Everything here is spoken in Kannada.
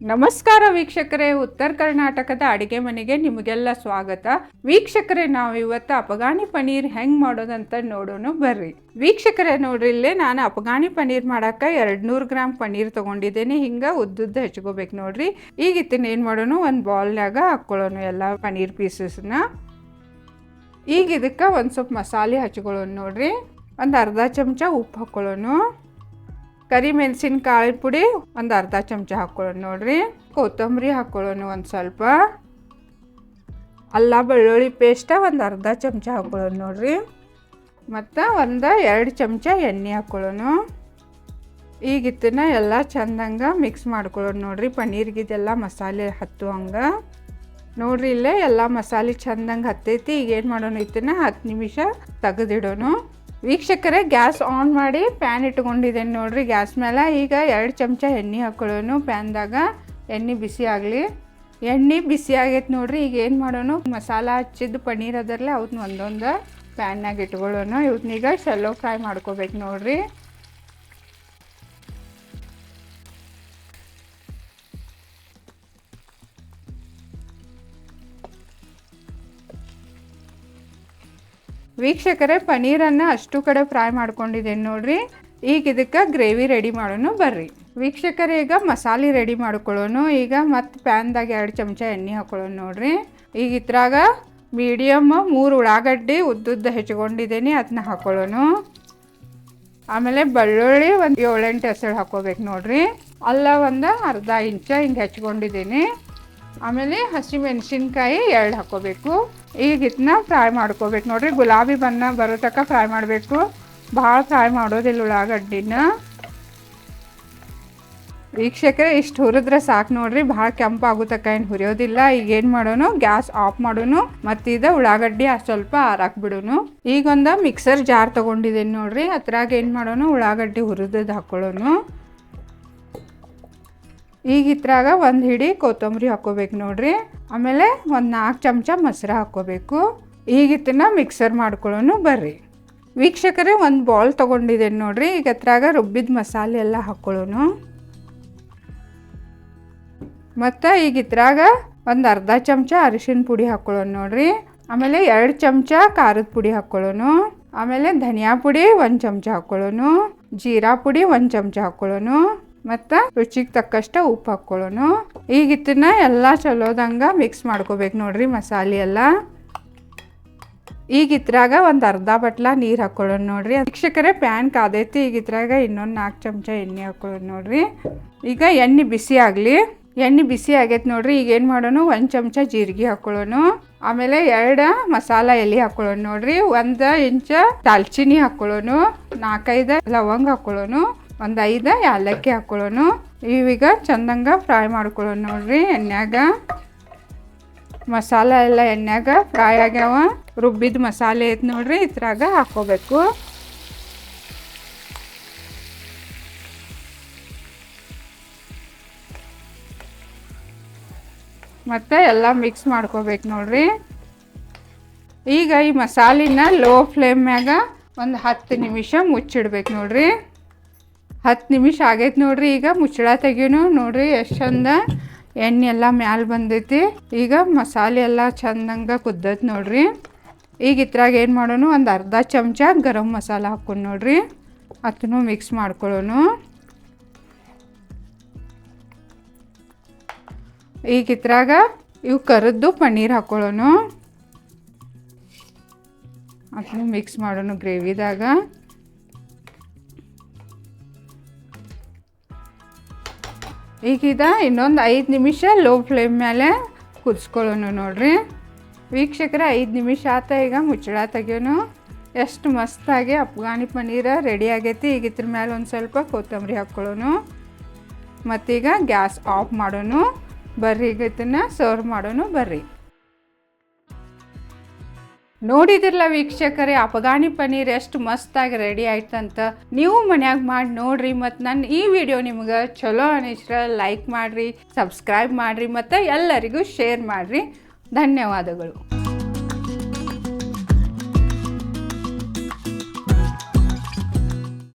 ನಮಸ್ಕಾರ ವೀಕ್ಷಕರೇ, ಉತ್ತರ ಕರ್ನಾಟಕದ ಅಡಿಗೆ ಮನೆಗೆ ನಿಮಗೆಲ್ಲ ಸ್ವಾಗತ. ವೀಕ್ಷಕರೇ ನಾವು ಇವತ್ತು ಅಫಘಾನಿ ಪನೀರ್ ಹೆಂಗೆ ಮಾಡೋದಂತ ನೋಡೋಣ ಬರ್ರಿ. ವೀಕ್ಷಕರೇ, ನೋಡ್ರಿ, ಇಲ್ಲೇ ನಾನು ಅಫಘಾನಿ ಪನೀರ್ ಮಾಡಾಕ ಎರಡು ನೂರು ಗ್ರಾಮ್ ಪನೀರ್ ತಗೊಂಡಿದ್ದೇನೆ. ಹಿಂಗ ಉದ್ದುದ್ದ ಹೆಚ್ಕೋಬೇಕು ನೋಡ್ರಿ. ಈಗ ಇತ್ತಿನ ಏನು ಮಾಡೋಣ, ಒಂದು ಬೌಲ್ನಾಗ ಹಾಕ್ಕೊಳ್ಳೋಣ ಎಲ್ಲ ಪನೀರ್ ಪೀಸಸ್ನ. ಈಗ ಇದಕ್ಕೆ ಒಂದು ಸ್ವಲ್ಪ ಮಸಾಲೆ ಹಚ್ಕೊಳ್ಳೋಣ ನೋಡ್ರಿ. ಒಂದು ಅರ್ಧ ಚಮಚ ಉಪ್ಪು ಹಾಕ್ಕೊಳ್ಳೋಣ. ಕರಿ ಕಾಳಿನ ಪುಡಿ ಒಂದು ಅರ್ಧ ಚಮಚ ಹಾಕ್ಕೊಳ್ಳೋಣ ನೋಡ್ರಿ. ಕೊತ್ತಂಬರಿ ಹಾಕ್ಕೊಳ್ಳೋಣ ಒಂದು ಸ್ವಲ್ಪ. ಅಲ್ಲ ಬೆಳ್ಳುಳ್ಳಿ ಪೇಸ್ಟ ಒಂದು ಅರ್ಧ ಚಮಚ ಹಾಕ್ಕೊಳ್ಳೋಣ ನೋಡ್ರಿ. ಮತ್ತು ಒಂದು ಎರಡು ಚಮಚ ಎಣ್ಣೆ ಹಾಕ್ಕೊಳ್ಳೋಣ ಈಗ ಎಲ್ಲ ಚೆಂದಂಗೆ ಮಿಕ್ಸ್ ಮಾಡ್ಕೊಳ್ಳೋಣ ನೋಡ್ರಿ. ಪನ್ನೀರ್ಗಿದೆಲ್ಲ ಮಸಾಲೆ ಹತ್ತು ಹಂಗೆ ನೋಡ್ರಿ ಇಲ್ಲೇ ಎಲ್ಲ ಮಸಾಲೆ ಚೆಂದಂಗೆ ಹತ್ತೈತಿ. ಈಗ ಏನು ಮಾಡೋಣ ಇದನ್ನ ಹತ್ತು ನಿಮಿಷ ತೆಗೆದಿಡೋಣ. ವೀಕ್ಷಕರೇ, ಗ್ಯಾಸ್ ಆನ್ ಮಾಡಿ ಪ್ಯಾನ್ ಇಟ್ಕೊಂಡಿದ್ದೇನೆ ನೋಡ್ರಿ. ಗ್ಯಾಸ್ ಮೇಲೆ ಈಗ ಎರಡು ಚಮಚ ಎಣ್ಣೆ ಹಾಕೊಳ್ಳೋನು. ಪ್ಯಾನ್ದಾಗ ಎಣ್ಣೆ ಬಿಸಿ ಆಗಲಿ. ಎಣ್ಣೆ ಬಿಸಿ ಆಗೈತೆ ನೋಡ್ರಿ. ಈಗ ಏನು ಮಾಡೋಣ ಮಸಾಲ ಹಚ್ಚಿದ್ದು ಪನ್ನೀರ್ ಅದರಲ್ಲೇ ಅವನ್ನ ಒಂದೊಂದು ಪ್ಯಾನ್ನಾಗ ಇಟ್ಕೊಳ್ಳೋಣ ಈಗ ಶೆಲ್ಲೋ ಫ್ರೈ ಮಾಡ್ಕೋಬೇಕು ನೋಡ್ರಿ. ವೀಕ್ಷಕರೇ ಪನೀರನ್ನು ಅಷ್ಟು ಕಡೆ ಫ್ರೈ ಮಾಡ್ಕೊಂಡಿದ್ದೇನೆ ನೋಡ್ರಿ. ಈಗ ಇದಕ್ಕೆ ಗ್ರೇವಿ ರೆಡಿ ಮಾಡೋಣ ಬರ್ರಿ. ವೀಕ್ಷಕರೇ, ಈಗ ಮಸಾಲೆ ರೆಡಿ ಮಾಡ್ಕೊಳ್ಳೋನು ಈಗ ಮತ್ತೆ ಪ್ಯಾನ್ದಾಗ ಎರಡು ಚಮಚ ಎಣ್ಣೆ ಹಾಕೊಳ್ಳೋಣ ನೋಡ್ರಿ. ಈಗ ಇದ್ರಾಗ ಮೀಡಿಯಮ್ ಮೂರು ಉಳ್ಳಾಗಡ್ಡಿ ಉದ್ದುದ್ದ ಹೆಚ್ಕೊಂಡಿದ್ದೀನಿ ಅದನ್ನ ಹಾಕೊಳ್ಳೋನು ಆಮೇಲೆ ಬೆಳ್ಳುಳ್ಳಿ ಒಂದು ಏಳೆಂಟು ಹೆಸರು ಹಾಕೋಬೇಕು ನೋಡ್ರಿ. ಅಲ್ಲ ಒಂದು ಅರ್ಧ ಇಂಚ ಹಿಂಗೆ ಹೆಚ್ಕೊಂಡಿದ್ದೀನಿ ಆಮೇಲೆ ಹಸಿಮೆಣಸಿನ್ಕಾಯಿ ಎರಡು ಹಾಕೋಬೇಕು ಈಗ ಇದನ್ನ ಫ್ರೈ ಮಾಡ್ಕೋಬೇಕು. ನೋಡ್ರಿ, ಗುಲಾಬಿ ಬಣ್ಣ ಬರೋ ತಕ್ಕ ಫ್ರೈ ಮಾಡಬೇಕು. ಭಾಳ ಫ್ರೈ ಮಾಡೋದಿಲ್ಲ ಉಳ್ಳಾಗಡ್ಡಿನ. ವೀಕ್ಷಕರೆ, ಇಷ್ಟು ಹುರಿದ್ರೆ ಸಾಕು ನೋಡ್ರಿ. ಭಾಳ ಕೆಂಪಾಗೋ ತಕ್ಕ ಏನು ಹುರಿಯೋದಿಲ್ಲ. ಈಗ ಏನು ಮಾಡೋನು? ಗ್ಯಾಸ್ ಆಫ್ ಮಾಡೋನು. ಮತ್ತಿದ ಉಳ್ಳಾಗಡ್ಡಿ ಅಷ್ಟು ಸ್ವಲ್ಪ ಹಾರಾಕ್ ಬಿಡೋನು. ಈಗ ಒಂದು ಮಿಕ್ಸರ್ ಜಾರ್ ತೊಗೊಂಡಿದ್ದೀನಿ ನೋಡ್ರಿ. ಅದ್ರಾಗ ಏನು ಮಾಡೋಣ ಉಳ್ಳಾಗಡ್ಡಿ ಹುರಿದದ್ದು ಹಾಕ್ಕೊಳ್ಳೋಣ ಈಗ ಇದ್ರಾಗ ಒಂದು ಹಿಡಿ ಕೊತ್ತಂಬರಿ ಹಾಕೋಬೇಕು ನೋಡ್ರಿ. ಆಮೇಲೆ ಒಂದು ನಾಲ್ಕು ಚಮಚ ಮೊಸರು ಹಾಕ್ಕೋಬೇಕು ಈಗ ಇದನ್ನ ಮಿಕ್ಸರ್ ಮಾಡ್ಕೊಳ್ಳೋನು ಬರ್ರಿ. ವೀಕ್ಷಕರೇ, ಒಂದು ಬಾಲ್ ತೊಗೊಂಡಿದ್ದೇನೆ ನೋಡ್ರಿ. ಈಗ ಹತ್ರಾಗ ರುಬ್ಬಿದ ಮಸಾಲೆ ಎಲ್ಲ ಹಾಕ್ಕೊಳ್ಳೋನು ಮತ್ತು ಈಗ ಇದ್ರಾಗ ಒಂದು ಅರ್ಧ ಚಮಚ ಅರಿಶಿನ ಪುಡಿ ಹಾಕ್ಕೊಳ್ಳೋಣ ನೋಡ್ರಿ. ಆಮೇಲೆ ಎರಡು ಚಮಚ ಖಾರದ ಪುಡಿ ಹಾಕ್ಕೊಳ್ಳೋನು ಆಮೇಲೆ ಧನಿಯಾ ಪುಡಿ ಒಂದು ಚಮಚ ಹಾಕ್ಕೊಳ್ಳೋನು ಜೀರಾ ಪುಡಿ ಒಂದು ಚಮಚ ಹಾಕ್ಕೊಳ್ಳೋಣ ಮತ್ತು ರುಚಿಗೆ ತಕ್ಕಷ್ಟ ಉಪ್ಪು ಹಾಕ್ಕೊಳ್ಳೋಣ ಈಗ ಇದನ್ನ ಎಲ್ಲ ಚಲೋದಂಗ ಮಿಕ್ಸ್ ಮಾಡ್ಕೋಬೇಕು ನೋಡ್ರಿ ಮಸಾಲೆ ಎಲ್ಲ. ಈಗ ಇದ್ರಾಗ ಒಂದು ಅರ್ಧ ಬಟ್ಲ ನೀರು ಹಾಕ್ಕೊಳ್ಳೋಣ ನೋಡ್ರಿ. ಶಿಕ್ಷಕರೆ ಪ್ಯಾನ್ ಕಾದೈತಿ. ಈಗ ಇದ್ರಾಗ ಇನ್ನೊಂದು ನಾಲ್ಕು ಚಮಚ ಎಣ್ಣೆ ಹಾಕೊಳ್ಳೋಣ ನೋಡ್ರಿ. ಈಗ ಎಣ್ಣೆ ಬಿಸಿ ಆಗಲಿ. ಎಣ್ಣೆ ಬಿಸಿ ಆಗೈತೆ ನೋಡ್ರಿ. ಈಗ ಏನು ಮಾಡೋಣ ಒಂದು ಚಮಚ ಜೀರಿಗೆ ಹಾಕ್ಕೊಳ್ಳೋಣ ಆಮೇಲೆ ಎರಡು ಮಸಾಲ ಎಲೆ ಹಾಕ್ಕೊಳ್ಳೋಣ ನೋಡ್ರಿ. ಒಂದು ಇಂಚ ದಾಲ್ಚಿನ್ನಿ ಹಾಕ್ಕೊಳ್ಳೋಣ ನಾಲ್ಕೈದು ಲವಂಗ ಹಾಕ್ಕೊಳ್ಳೋಣ ಒಂದು ಐದು ಏಲಕ್ಕಿ ಹಾಕ್ಕೊಳ್ಳೋಣ ಇವೀಗ ಚಂದಂಗ ಫ್ರೈ ಮಾಡ್ಕೊಳ್ಳೋಣ ನೋಡ್ರಿ ಎಣ್ಣೆಗ ಮಸಾಲ ಎಲ್ಲ ಎಣ್ಣೆಗ ಫ್ರೈ ಆಗ್ಯಾವ. ರುಬ್ಬಿದ ಮಸಾಲೆ ಐತೆ ನೋಡ್ರಿ, ಇದ್ರಾಗ ಹಾಕ್ಕೋಬೇಕು. ಮತ್ತು ಎಲ್ಲ ಮಿಕ್ಸ್ ಮಾಡ್ಕೋಬೇಕು ನೋಡ್ರಿ. ಈಗ ಈ ಮಸಾಲಿನ ಲೋ ಫ್ಲೇಮ್ ಮ್ಯಾಗ ಒಂದು ಹತ್ತು ನಿಮಿಷ ಮುಚ್ಚಿಡ್ಬೇಕು ನೋಡ್ರಿ. ಹತ್ತು ನಿಮಿಷ ಆಗೈತೆ ನೋಡ್ರಿ, ಈಗ ಮುಚ್ಚಳ ತೆಗೀನು ನೋಡ್ರಿ, ಎಷ್ಟು ಚಂದ ಎಣ್ಣೆ ಎಲ್ಲ ಮ್ಯಾಲ ಬಂದೈತಿ. ಈಗ ಮಸಾಲೆ ಎಲ್ಲ ಚಂದಂಗೆ ಕುದ್ದೈತೆ ನೋಡ್ರಿ. ಈಗ ಇದ್ರಾಗ ಏನು ಮಾಡೋಣ ಒಂದು ಅರ್ಧ ಚಮಚ ಗರಂ ಮಸಾಲ ಹಾಕ್ಕೊಂಡು ನೋಡ್ರಿ. ಅದನ್ನು ಮಿಕ್ಸ್ ಮಾಡ್ಕೊಳ್ಳೋಣ ಈಗ ಇದ್ರಾಗ ಇವು ಕರದ್ದು ಪನ್ನೀರ್ ಹಾಕ್ಕೊಳ್ಳೋಣ ಅದನ್ನು ಮಿಕ್ಸ್ ಮಾಡೋಣ ಗ್ರೇವಿದಾಗ. ಈಗಿದ ಇನ್ನೊಂದು ಐದು ನಿಮಿಷ ಲೋ ಫ್ಲೇಮ್ ಮೇಲೆ ಕುದಿಸ್ಕೊಳ್ಳೋಣ ನೋಡ್ರಿ. ವೀಕ್ಷಕರ, ಐದು ನಿಮಿಷ ಆತ ಈಗ ಮುಚ್ಚಳ ತೆಗಿಯೋನು. ಎಷ್ಟು ಮಸ್ತಾಗಿ ಅಫ್ಘಾನಿ ಪನ್ನೀರ ರೆಡಿ ಆಗೈತಿ. ಈಗ ಇದ್ರ ಮೇಲೆ ಒಂದು ಸ್ವಲ್ಪ ಕೊತ್ತಂಬರಿ ಹಾಕ್ಕೊಳ್ಳೋನು. ಮತ್ತೀಗ ಗ್ಯಾಸ್ ಆಫ್ ಮಾಡೋಣ ಬರ್ರಿ ಈಗ ಇದನ್ನು ಸರ್ವ್ ಮಾಡೋಣ ಬರ್ರಿ. ನೋಡಿದಿರಲ್ಲ ವೀಕ್ಷಕರೇ ಅಫಘಾನಿ ಪನ್ನೀರ್ ಎಷ್ಟು ಮಸ್ತಾಗಿ ರೆಡಿ ಆಯ್ತಂತ. ನೀವು ಮನ್ಯಾಗ ಮಾಡಿ ನೋಡ್ರಿ ಮತ್ತು ನನ್ನ ಈ ವಿಡಿಯೋ ನಿಮ್ಗೆ ಚಲೋ ಅನಿಸ್ರ ಲೈಕ್ ಮಾಡಿರಿ ಸಬ್ಸ್ಕ್ರೈಬ್ ಮಾಡಿರಿ, ಮತ್ತು ಎಲ್ಲರಿಗೂ ಶೇರ್ ಮಾಡಿರಿ. ಧನ್ಯವಾದಗಳು.